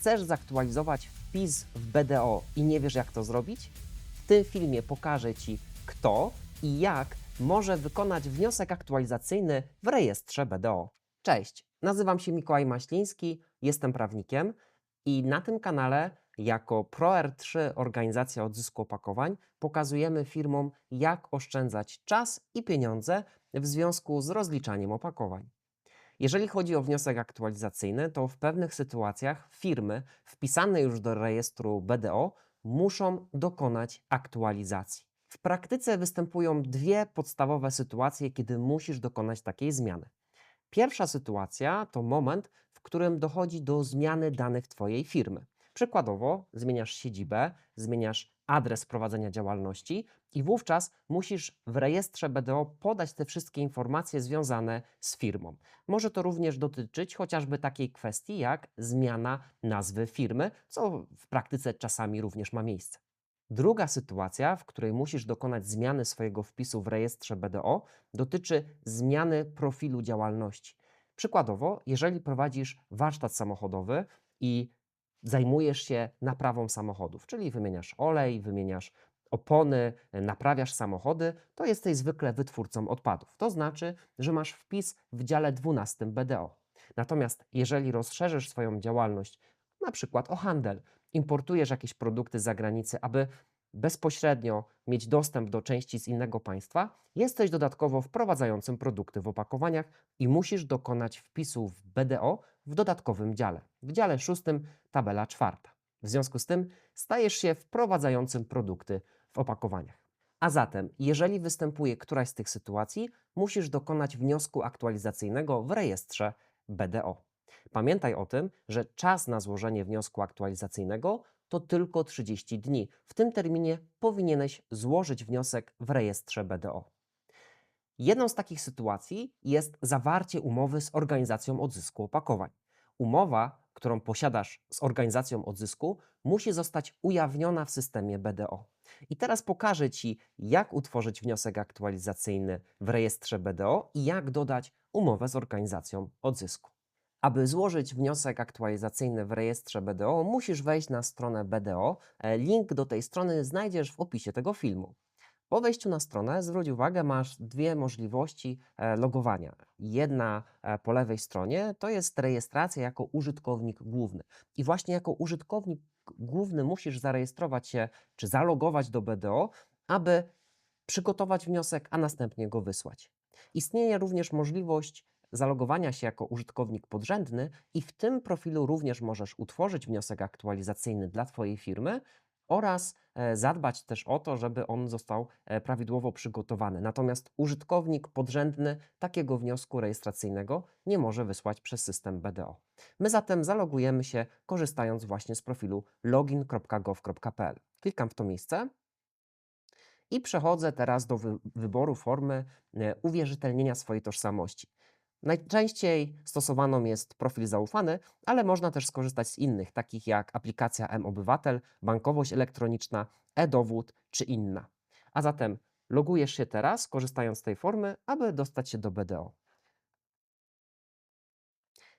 Chcesz zaktualizować wpis w BDO i nie wiesz, jak to zrobić? W tym filmie pokażę Ci, kto i jak może wykonać wniosek aktualizacyjny w rejestrze BDO. Cześć, nazywam się Mikołaj Maśliński, jestem prawnikiem i na tym kanale jako ProR3 Organizacja Odzysku Opakowań pokazujemy firmom, jak oszczędzać czas i pieniądze w związku z rozliczaniem opakowań. Jeżeli chodzi o wniosek aktualizacyjny, to w pewnych sytuacjach firmy wpisane już do rejestru BDO muszą dokonać aktualizacji. W praktyce występują dwie podstawowe sytuacje, kiedy musisz dokonać takiej zmiany. Pierwsza sytuacja to moment, w którym dochodzi do zmiany danych Twojej firmy. Przykładowo, zmieniasz siedzibę, zmieniasz adres prowadzenia działalności i wówczas musisz w rejestrze BDO podać te wszystkie informacje związane z firmą. Może to również dotyczyć chociażby takiej kwestii jak zmiana nazwy firmy, co w praktyce czasami również ma miejsce. Druga sytuacja, w której musisz dokonać zmiany swojego wpisu w rejestrze BDO, dotyczy zmiany profilu działalności. Przykładowo, jeżeli prowadzisz warsztat samochodowy i zajmujesz się naprawą samochodów, czyli wymieniasz olej, wymieniasz opony, naprawiasz samochody, to jesteś zwykle wytwórcą odpadów. To znaczy, że masz wpis w dziale 12 BDO. Natomiast jeżeli rozszerzysz swoją działalność, na przykład o handel, importujesz jakieś produkty z zagranicy, aby bezpośrednio mieć dostęp do części z innego państwa, jesteś dodatkowo wprowadzającym produkty w opakowaniach i musisz dokonać wpisu w BDO w dodatkowym dziale, w dziale szóstym, tabela czwarta. W związku z tym stajesz się wprowadzającym produkty w opakowaniach. A zatem, jeżeli występuje któraś z tych sytuacji, musisz dokonać wniosku aktualizacyjnego w rejestrze BDO. Pamiętaj o tym, że czas na złożenie wniosku aktualizacyjnego to tylko 30 dni. W tym terminie powinieneś złożyć wniosek w rejestrze BDO. Jedną z takich sytuacji jest zawarcie umowy z organizacją odzysku opakowań. Umowa, którą posiadasz z organizacją odzysku, musi zostać ujawniona w systemie BDO. I teraz pokażę Ci, jak utworzyć wniosek aktualizacyjny w rejestrze BDO i jak dodać umowę z organizacją odzysku. Aby złożyć wniosek aktualizacyjny w rejestrze BDO, musisz wejść na stronę BDO. E, Link do tej strony znajdziesz w opisie tego filmu. Po wejściu na stronę zwróć uwagę, masz dwie możliwości e, logowania. Jedna e, po lewej stronie to jest rejestracja jako użytkownik główny. I właśnie jako użytkownik główny musisz zarejestrować się czy zalogować do BDO, aby przygotować wniosek, a następnie go wysłać. Istnieje również możliwość zalogowania się jako użytkownik podrzędny i w tym profilu również możesz utworzyć wniosek aktualizacyjny dla Twojej firmy oraz e, zadbać też o to, żeby on został e, prawidłowo przygotowany. Natomiast użytkownik podrzędny takiego wniosku rejestracyjnego nie może wysłać przez system BDO. My zatem zalogujemy się korzystając właśnie z profilu login.gov.pl. Klikam w to miejsce. I przechodzę teraz do wy wyboru formy e, uwierzytelnienia swojej tożsamości. Najczęściej stosowaną jest profil zaufany, ale można też skorzystać z innych, takich jak aplikacja M-Obywatel, bankowość elektroniczna, e-dowód czy inna. A zatem logujesz się teraz, korzystając z tej formy, aby dostać się do BDO.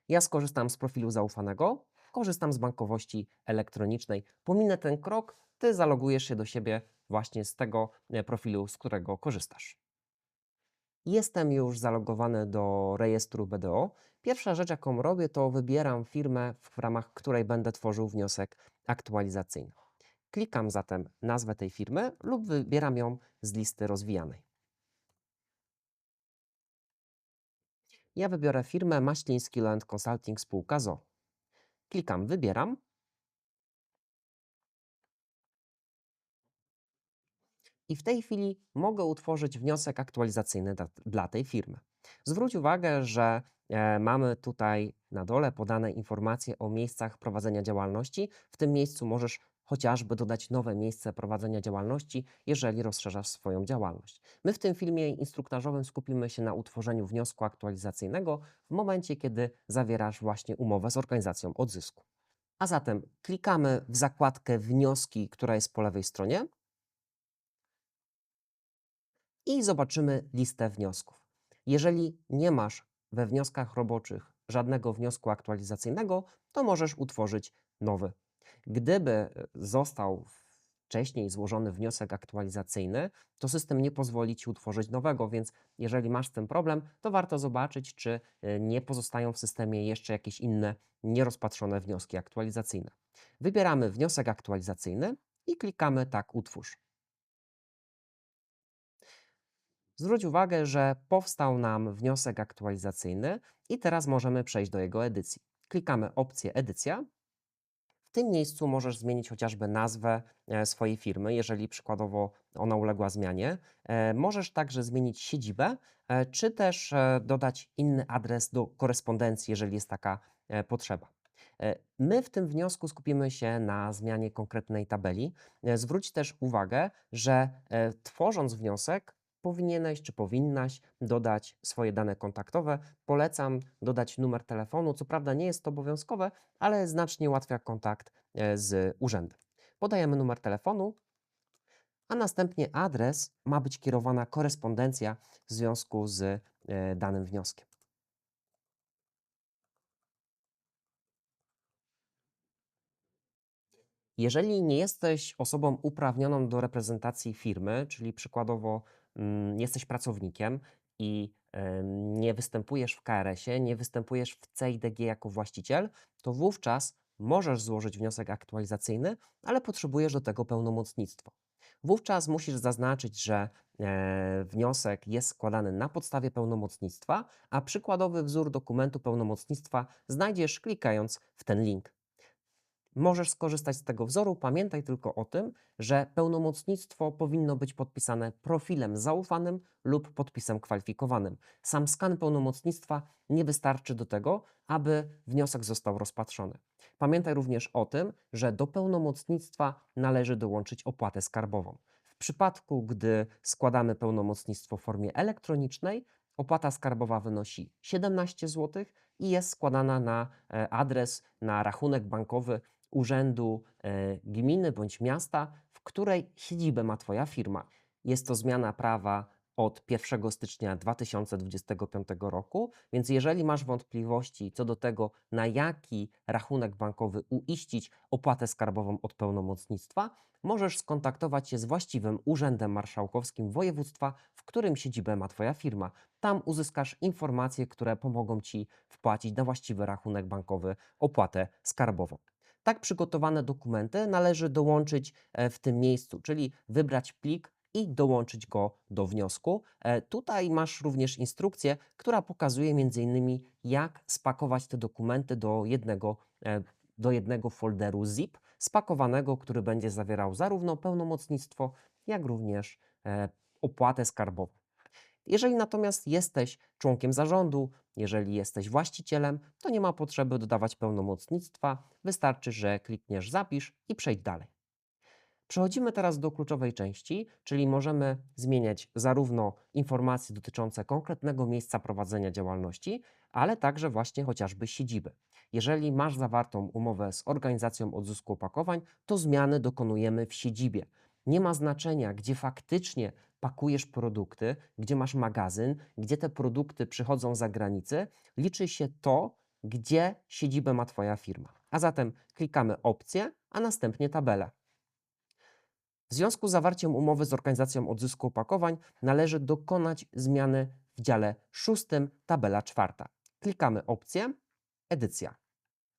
Ja skorzystam z profilu zaufanego, korzystam z bankowości elektronicznej. Pominę ten krok, ty zalogujesz się do siebie właśnie z tego e, profilu, z którego korzystasz. Jestem już zalogowany do rejestru BDO. Pierwsza rzecz, jaką robię, to wybieram firmę, w ramach której będę tworzył wniosek aktualizacyjny. Klikam zatem nazwę tej firmy lub wybieram ją z listy rozwijanej. Ja wybiorę firmę Maśliński Land Consulting Spółka ZO. Klikam Wybieram i w tej chwili mogę utworzyć wniosek aktualizacyjny dla, dla tej firmy. Zwróć uwagę, że e, mamy tutaj na dole podane informacje o miejscach prowadzenia działalności. W tym miejscu możesz chociażby dodać nowe miejsce prowadzenia działalności, jeżeli rozszerzasz swoją działalność. My w tym filmie instruktażowym skupimy się na utworzeniu wniosku aktualizacyjnego w momencie, kiedy zawierasz właśnie umowę z organizacją odzysku. A zatem klikamy w zakładkę wnioski, która jest po lewej stronie i zobaczymy listę wniosków. Jeżeli nie masz we wnioskach roboczych żadnego wniosku aktualizacyjnego, to możesz utworzyć nowy. Gdyby e, został wcześniej złożony wniosek aktualizacyjny, to system nie pozwoli Ci utworzyć nowego, więc jeżeli masz z tym problem, to warto zobaczyć, czy e, nie pozostają w systemie jeszcze jakieś inne nierozpatrzone wnioski aktualizacyjne. Wybieramy wniosek aktualizacyjny i klikamy tak utwórz. Zwróć uwagę, że powstał nam wniosek aktualizacyjny i teraz możemy przejść do jego edycji. Klikamy opcję edycja. W tym miejscu możesz zmienić chociażby nazwę e, swojej firmy, jeżeli przykładowo ona uległa zmianie. E, możesz także zmienić siedzibę, e, czy też dodać inny adres do korespondencji, jeżeli jest taka potrzeba. My w tym wniosku skupimy się na zmianie konkretnej tabeli. Zwróć też uwagę, że tworząc wniosek, powinieneś czy powinnaś dodać swoje dane kontaktowe. Polecam dodać numer telefonu. Co prawda nie jest to obowiązkowe, ale znacznie ułatwia kontakt e, z urzędem. Podajemy numer telefonu, a następnie adres ma być kierowana korespondencja w związku z e, danym wnioskiem. Jeżeli nie jesteś osobą uprawnioną do reprezentacji firmy, czyli przykładowo jesteś pracownikiem i nie występujesz w KRS-ie, nie występujesz w CIDG jako właściciel, to wówczas możesz złożyć wniosek aktualizacyjny, ale potrzebujesz do tego pełnomocnictwo. Wówczas musisz zaznaczyć, że e, wniosek jest składany na podstawie pełnomocnictwa, a przykładowy wzór dokumentu pełnomocnictwa znajdziesz klikając w ten link. Możesz skorzystać z tego wzoru. Pamiętaj tylko o tym, że pełnomocnictwo powinno być podpisane profilem zaufanym lub podpisem kwalifikowanym. Sam skan pełnomocnictwa nie wystarczy do tego, aby wniosek został rozpatrzony. Pamiętaj również o tym, że do pełnomocnictwa należy dołączyć opłatę skarbową. W przypadku, gdy składamy pełnomocnictwo w formie elektronicznej, opłata skarbowa wynosi 17 zł i jest składana na e, adres, na rachunek bankowy urzędu e, gminy bądź miasta, w której siedzibę ma Twoja firma. Jest to zmiana prawa od 1 stycznia 2025 roku, więc jeżeli masz wątpliwości co do tego, na jaki rachunek bankowy uiścić opłatę skarbową od pełnomocnictwa, możesz skontaktować się z właściwym Urzędem Marszałkowskim województwa, w którym siedzibę ma Twoja firma. Tam uzyskasz informacje, które pomogą Ci wpłacić na właściwy rachunek bankowy opłatę skarbową. Tak przygotowane dokumenty należy dołączyć e, w tym miejscu, czyli wybrać plik i dołączyć go do wniosku. E, tutaj masz również instrukcję, która pokazuje m.in. jak spakować te dokumenty do jednego, e, do jednego folderu zip spakowanego, który będzie zawierał zarówno pełnomocnictwo, jak również opłatę skarbową. Jeżeli natomiast jesteś członkiem zarządu, jeżeli jesteś właścicielem, to nie ma potrzeby dodawać pełnomocnictwa, wystarczy, że klikniesz zapisz i przejdź dalej. Przechodzimy teraz do kluczowej części, czyli możemy zmieniać zarówno informacje dotyczące konkretnego miejsca prowadzenia działalności, ale także właśnie chociażby siedziby. Jeżeli masz zawartą umowę z organizacją odzysku opakowań, to zmiany dokonujemy w siedzibie. Nie ma znaczenia, gdzie faktycznie pakujesz produkty, gdzie masz magazyn, gdzie te produkty przychodzą za granicę. Liczy się to, gdzie siedzibę ma Twoja firma. A zatem klikamy opcję, a następnie tabelę. W związku z zawarciem umowy z organizacją odzysku opakowań należy dokonać zmiany w dziale szóstym, tabela czwarta. Klikamy opcję, edycja.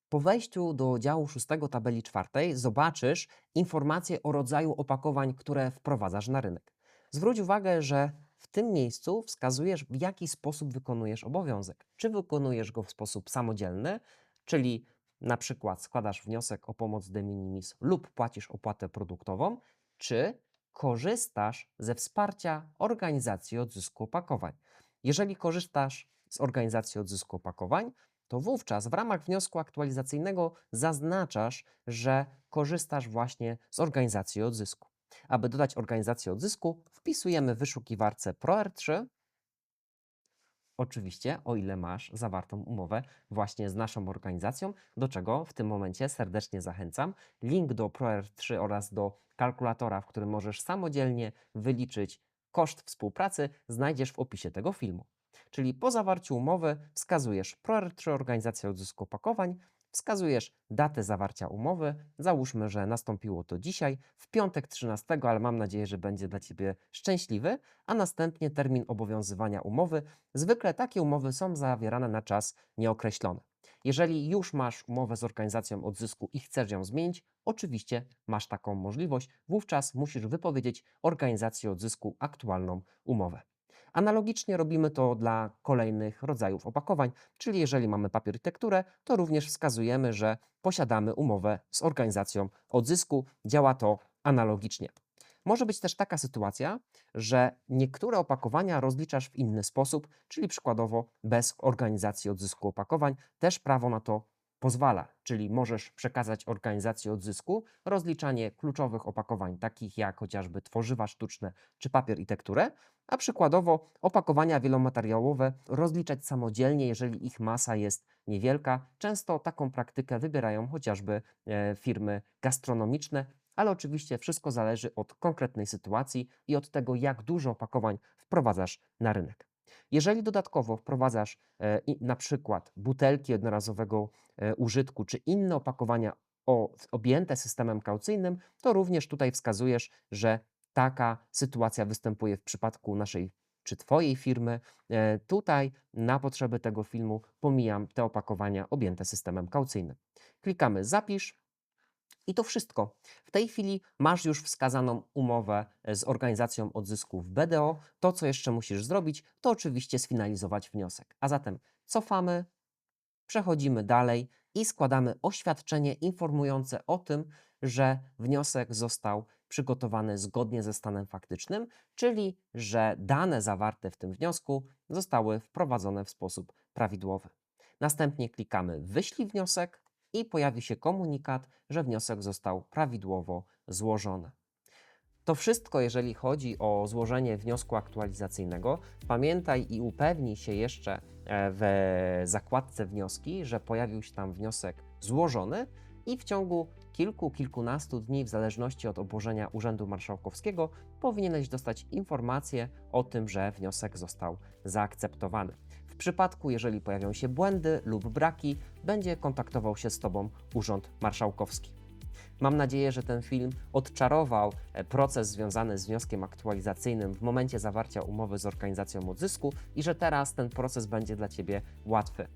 Po wejściu do działu szóstego tabeli czwartej zobaczysz informacje o rodzaju opakowań, które wprowadzasz na rynek. Zwróć uwagę, że w tym miejscu wskazujesz, w jaki sposób wykonujesz obowiązek. Czy wykonujesz go w sposób samodzielny, czyli na przykład składasz wniosek o pomoc de minimis lub płacisz opłatę produktową, czy korzystasz ze wsparcia organizacji odzysku opakowań. Jeżeli korzystasz z organizacji odzysku opakowań, to wówczas w ramach wniosku aktualizacyjnego zaznaczasz, że korzystasz właśnie z organizacji odzysku. Aby dodać organizację odzysku, wpisujemy w wyszukiwarce ProR3, Oczywiście, o ile masz zawartą umowę właśnie z naszą organizacją, do czego w tym momencie serdecznie zachęcam. Link do ProR3 oraz do kalkulatora, w którym możesz samodzielnie wyliczyć koszt współpracy, znajdziesz w opisie tego filmu. czyli po zawarciu umowy wskazujesz portret organizacji odzysku opakowań, wskazujesz datę zawarcia umowy. Załóżmy, że nastąpiło to dzisiaj, w piątek 13, ale mam nadzieję, że będzie dla Ciebie szczęśliwy, a następnie termin obowiązywania umowy. Zwykle takie umowy są zawierane na czas nieokreślony. Jeżeli już masz umowę z organizacją odzysku i chcesz ją zmienić, oczywiście masz taką możliwość. Wówczas musisz wypowiedzieć organizacji odzysku aktualną umowę. Analogicznie robimy to dla kolejnych rodzajów opakowań, czyli jeżeli mamy papier i tekturę, to również wskazujemy, że posiadamy umowę z organizacją odzysku. Działa to analogicznie. Może być też taka sytuacja, że niektóre opakowania rozliczasz w inny sposób, czyli przykładowo bez organizacji odzysku opakowań. Też prawo na to pozwala, czyli możesz przekazać organizacji odzysku rozliczanie kluczowych opakowań, takich jak chociażby tworzywa sztuczne czy papier i tekturę, a przykładowo opakowania wielomateriałowe rozliczać samodzielnie, jeżeli ich masa jest niewielka. Często taką praktykę wybierają chociażby e, firmy gastronomiczne, ale oczywiście wszystko zależy od konkretnej sytuacji i od tego, jak dużo opakowań wprowadzasz na rynek. Jeżeli dodatkowo wprowadzasz e, na przykład butelki jednorazowego e, użytku czy inne opakowania o, objęte systemem kaucyjnym, to również tutaj wskazujesz, że taka sytuacja występuje w przypadku naszej czy Twojej firmy. E, Tutaj na potrzeby tego filmu pomijam te opakowania objęte systemem kaucyjnym. Klikamy Zapisz. I to wszystko. W tej chwili masz już wskazaną umowę e, z organizacją odzysku w BDO. To, co jeszcze musisz zrobić, to oczywiście sfinalizować wniosek. A zatem cofamy, przechodzimy dalej i składamy oświadczenie informujące o tym, że wniosek został przygotowany zgodnie ze stanem faktycznym, czyli że dane zawarte w tym wniosku zostały wprowadzone w sposób prawidłowy. Następnie klikamy Wyślij wniosek i pojawi się komunikat, że wniosek został prawidłowo złożony. To wszystko, jeżeli chodzi o złożenie wniosku aktualizacyjnego. Pamiętaj i upewnij się jeszcze e, w zakładce wnioski, że pojawił się tam wniosek złożony i w ciągu kilku, kilkunastu dni, w zależności od obłożenia Urzędu Marszałkowskiego, powinieneś dostać informację o tym, że wniosek został zaakceptowany. Przypadku, jeżeli pojawią się błędy lub braki, będzie kontaktował się z Tobą Urząd Marszałkowski. Mam nadzieję, że ten film odczarował e, proces związany z wnioskiem aktualizacyjnym w momencie zawarcia umowy z organizacją odzysku i że teraz ten proces będzie dla Ciebie łatwy.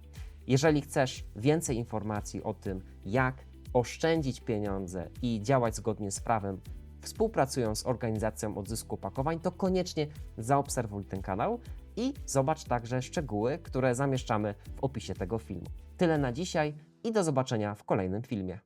Jeżeli chcesz więcej informacji o tym, jak oszczędzić pieniądze i działać zgodnie z prawem, współpracując z organizacją odzysku opakowań, to koniecznie zaobserwuj ten kanał i zobacz także szczegóły, które zamieszczamy w opisie tego filmu. Tyle na dzisiaj i do zobaczenia w kolejnym filmie.